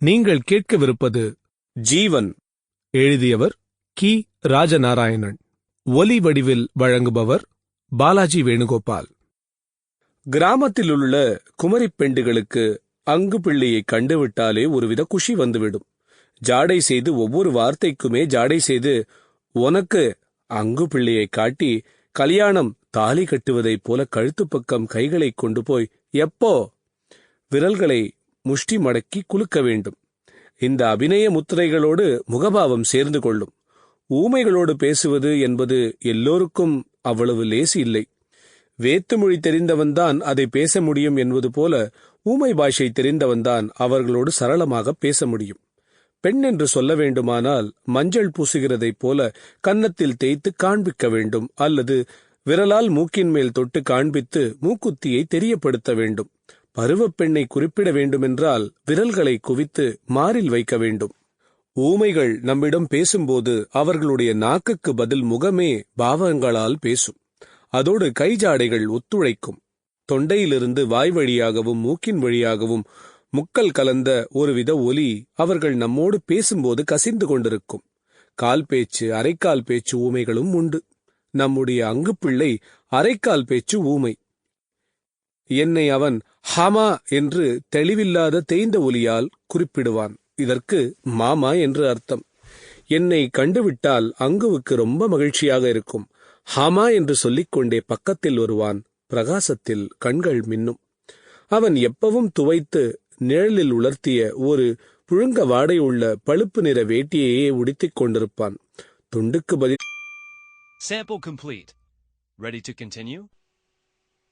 நீங்கள் கேட்கவிருப்பது ஜீவன். எழுதியவர் கி. ராஜநாராயணன். ஒலி வடிவில் வழங்குபவர் பாலாஜி வேணுகோபால். கிராமத்தில் உள்ள குமரிப் பெண்டுகளுக்கு அங்கு பிள்ளையை கண்டுவிட்டாலே ஒருவித குஷி வந்துவிடும். ஜாடை செய்து ஒவ்வொரு வார்த்தைக்குமே ஜாடை செய்து உனக்கு அங்கு பிள்ளையை காட்டி கல்யாணம் தாலி கட்டுவதைப் போல கழுத்துப் பக்கம் கைகளை கொண்டு போய் எப்போ? விரல்களை முஷ்டி மடக்கி குலுக்க வேண்டும். இந்த அபிநய முத்திரைகளோடு முகபாவம் சேர்ந்து கொள்ளும். ஊமைகளோடு பேசுவது என்பது எல்லோருக்கும் அவ்வளவு லேசி இல்லை. வேத்து மொழி தெரிந்தவன்தான் அதை பேச முடியும் என்பது போல ஊமை பாஷை தெரிந்தவன்தான் அவர்களோடு சரளமாக பேச முடியும். பெண் என்று சொல்ல வேண்டுமானால் மஞ்சள் பூசுகிறதைப் போல கன்னத்தில் தேய்த்து காண்பிக்க வேண்டும் அல்லது விரலால் மூக்கின் மேல் தொட்டு காண்பித்து மூக்குத்தியை தெரியப்படுத்த வேண்டும். பருவப் பெண்ணை குறிப்பிட வேண்டுமென்றால் விரல்களை குவித்து மாறில் வைக்க வேண்டும். ஊமைகள் நம்மிடம் பேசும்போது அவர்களுடைய நாக்குக்கு பதில் முகமே பாவங்களால் பேசும். அதோடு கைஜாடைகள் ஒத்துழைக்கும். தொண்டையிலிருந்து வாய் வழியாகவும் மூக்கின் வழியாகவும் முக்கல் கலந்த ஒருவித ஒலி அவர்கள் நம்மோடு பேசும்போது கசிந்து கொண்டிருக்கும். கால் பேச்சு அரைக்கால் பேச்சு ஊமைகளும் உண்டு. நம்முடைய அங்குப்பிள்ளை அரைக்கால் பேச்சு ஊமை. என்னை அவன் ஹாமா என்று தெளிவில்லாத தேய்ந்த ஒலியால் குறிப்பிடுவான். இதற்கு மாமா என்று அர்த்தம். என்னை கண்டுவிட்டால் அங்குவுக்கு ரொம்ப மகிழ்ச்சியாக இருக்கும். ஹாமா என்று சொல்லிக்கொண்டே பக்கத்தில் வருவான். பிரகாசத்தில் கண்கள் மின்னும். அவன் எப்பவும் துவைத்து நிழலில் உலர்த்திய ஒரு புழுங்க வாடையுள்ள பழுப்பு நிற வேட்டியையே உடுத்திக் கொண்டிருப்பான். துண்டுக்கு பதில் Sample complete. Ready to continue?